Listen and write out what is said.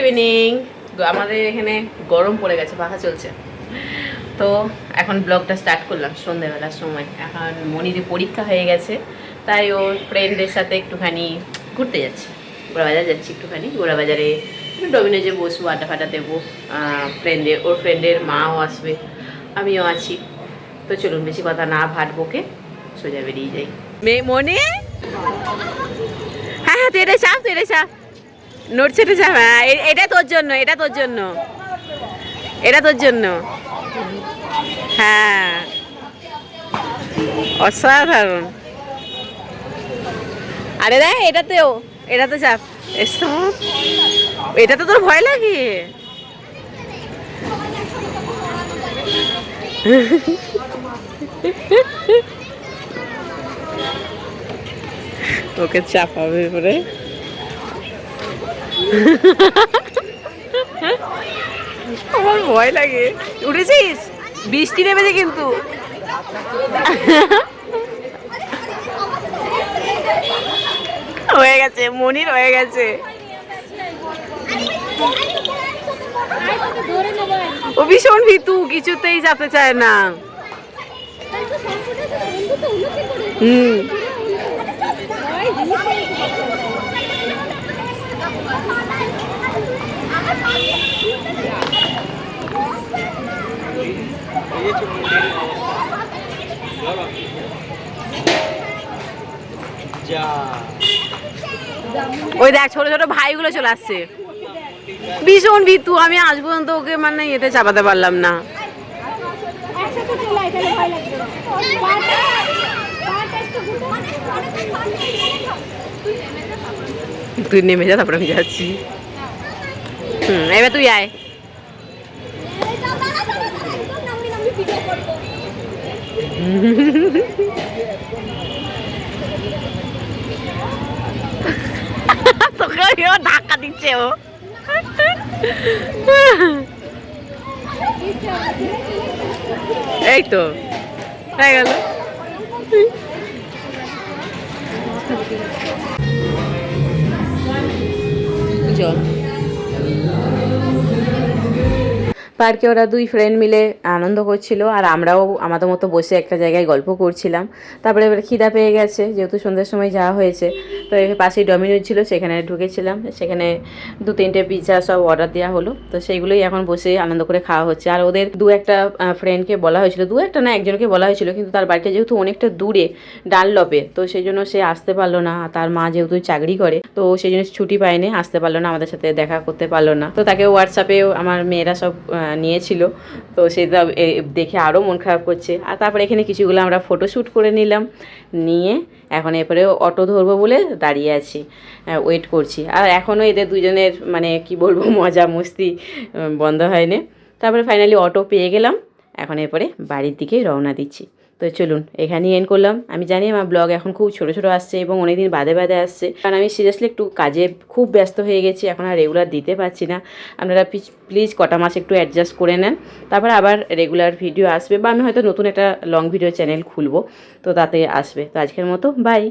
Evening আমাদের এখানে গরম পড়ে গেছে পাখা চলছে। তো এখন ব্লগটা স্টার্ট করলাম সন্ধ্যেবেলার সময়। এখন মনিদের পরীক্ষা হয়ে গেছে, তাই ওর ফ্রেন্ডদের সাথে একটুখানি ঘুরতে যাচ্ছে। গোড়াবাজার যাচ্ছি একটুখানি। গোড়াবাজারে একটু ডমিনোজে বসবো, আড্ডা ফাটা দেবো ফ্রেন্ডের ওর ফ্রেন্ডের মাও আসবে, আমিও আছি। তো চলুন, বেশি কথা না ভাট বকে সোজা বেরিয়ে যাই। মেয়ে মনে? হ্যাঁ হ্যাঁ তুই এটা চাপ তুই এটা চাপ ছেটে চাপ হ্যাঁ এটা তোর জন্য, এটা তোর জন্য। এটা তোর জন্য। হ্যাঁ। অসাধারণ। আরে দেখ, এটাতেও এটা তো চাপ। এসো এটা তো তোর ভয় লাগে? ওকে চাপাবে পরে আমার ভয় লাগে। উঠেছিস? বৃষ্টি নেমেছে কিন্তু। হয়ে গেছে মনির হয়ে গেছে। ও ভীষণ ভীতু কিছুতেই যেতে চায় না। হুম। ওই দেখ, ছোট ছোট ভাইগুলো চলে আসছে। ভীষণ ভীতু, আমি আজ পর্যন্ত ওকে মানে এতে চাপাতে পারলাম না। তুই নেমে যা, তারপরে আমি যাচ্ছি। হুম এবার তুই আয়। তোকে ধাক্কা দিচ্ছে ও এই তো হয়ে গেল পার্কে ওরা দুই ফ্রেন্ড মিলে আনন্দ করছিল, আর আমরাও আমাদের মতো বসে একটা জায়গায় গল্প করছিলাম। তারপরে এবার খিদা পেয়ে গেছে, যেহেতু সন্ধ্যের সময় যাওয়া হয়েছে। তো পাশেই ডমিনোজ ছিল, সেখানে ঢুকেছিলাম। সেখানে দু তিনটে পিৎজা সব অর্ডার দেওয়া হলো। তো সেইগুলোই এখন বসে আনন্দ করে খাওয়া হচ্ছে। আর ওদের দু একটা ফ্রেন্ডকে বলা হয়েছিল, দু একটা না, একজনকে বলা হয়েছিল, কিন্তু তার বাড়িটা যেহেতু অনেকটা দূরে, ডানলপে, তো সেই জন্য সে আসতে পারল না। তার মা যেহেতু চাকরি করে, তো সেই জন্য ছুটি পায়নি, আসতে পারল না, আমাদের সাথে দেখা করতে পারল না। তো তাকে হোয়াটসঅ্যাপেও আমার মেয়েরা সব নিয়েছিল। তো সেটা দেখে আরও মন খারাপ করছে। আর তারপরে এখানে কিছুগুলো আমরা ফটোশ্যুট করে নিলাম। নিয়ে এখন এরপরে অটো ধরবো বলে দাঁড়িয়ে আছি। ওয়েট করছি। আর এখনও এদের দুজনের মানে কি বলব, মজা মস্তি বন্ধ হয়নি। তারপরে ফাইনালি অটো পেয়ে গেলাম। এখন এরপরে বাড়ির দিকেই রওনা দিচ্ছি। তো চলুন, এখানেই এন করলাম। আমি জানি আমার ব্লগ এখন খুব ছোট ছোট আসছে এবং অনেকদিন বাদে বাদে আসছে। কারণ আমি সিরিয়াসলি একটু কাজে খুব ব্যস্ত হয়ে গেছি, এখন আর রেগুলার দিতে পারছি না। আপনারা প্লিজ কটা মাস একটু অ্যাডজাস্ট করে নেন। তারপর আবার রেগুলার ভিডিও আসবে বা আমি হয়তো নতুন একটা লং ভিডিও চ্যানেল খুলবো, তো তাতে আসবে। তো আজকের মতো বাই